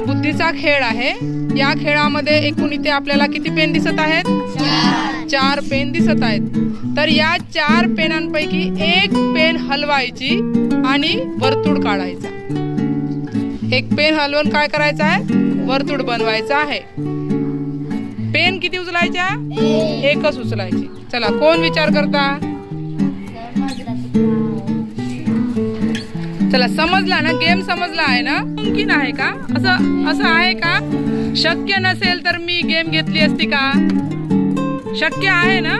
बुद्धीचा खेळ आहे. या खेळामध्ये एकूण इथे आपल्याला किती पेन दिसत आहेत? चार पेन दिसत आहेत. तर या चार पेनांपैकी एक पेन हलवायची आणि वर्तुळ काढायचा. एक पेन हलवून काय करायचं आहे? वर्तुळ बनवायचं आहे. पेन किती उचलायच्या? एकच उचलायची. चला कोण विचार करता? चला समजला ना? गेम समजला आहे ना? मुमकिन आहे का? असं असं आहे का? शक्य नसेल तर मी गेम घेतली असती का? शक्य आहे ना?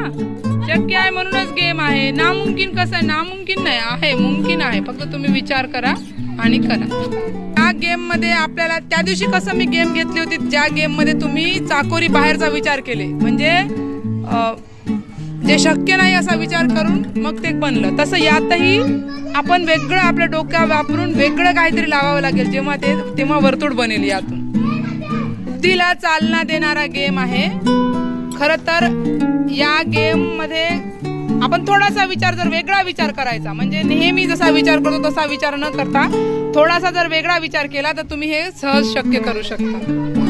शक्य आहे म्हणूनच गेम आहे. नामुमकिन कसं आहे? नामुमकिन नाही आहे मुमकिन आहे. फक्त तुम्ही विचार करा आणि करा. त्या गेममध्ये आपल्याला त्या दिवशी कसं मी गेम घेतली होती? ज्या गेममध्ये तुम्ही चाकोरी बाहेरचा विचार केले. म्हणजे जे शक्य नाही असा विचार करून मग ते बनलं. तसं यातही आपण वेगळं आपल्या डोक्या वापरून वेगळं काहीतरी लावावं लागेल जेव्हा ते तेव्हा वर्तुळ बनेल यातून. तिला चालना देणारा गेम आहे. खर तर या गेममध्ये आपण थोडासा विचार जर वेगळा विचार करायचा म्हणजे नेहमी जसा विचार करतो तसा विचार न करता थोडासा जर वेगळा विचार केला तर तुम्ही हे सहज शक्य करू शकता.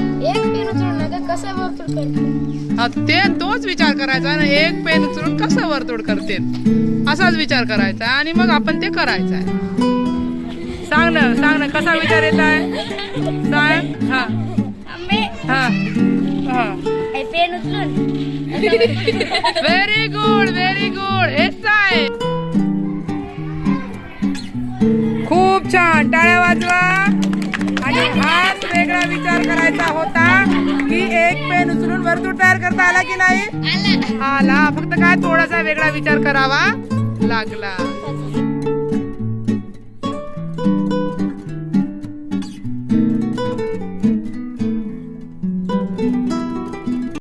कसं वर्तुळ करते? हा, ते तोच विचार करायचा ना एक पेन उचलून कसं वर्तुळ करते? असाच विचार करायचा आणि मग आपण ते करायचं आहे. सांग ना सांग ना कसा विचार येत आहे? सांग. हा. हा. हा. हे पेन उचलून. व्हेरी गुड व्हेरी गुड हेच आहे खूप छान. टाळ्या वाजवा. वेगळा विचार करायचा होता की एक पेन उचलून वर्तुळ तयार करता आला की नाही? आला. फक्त काय थोडासा वेगळा विचार करावा लागला.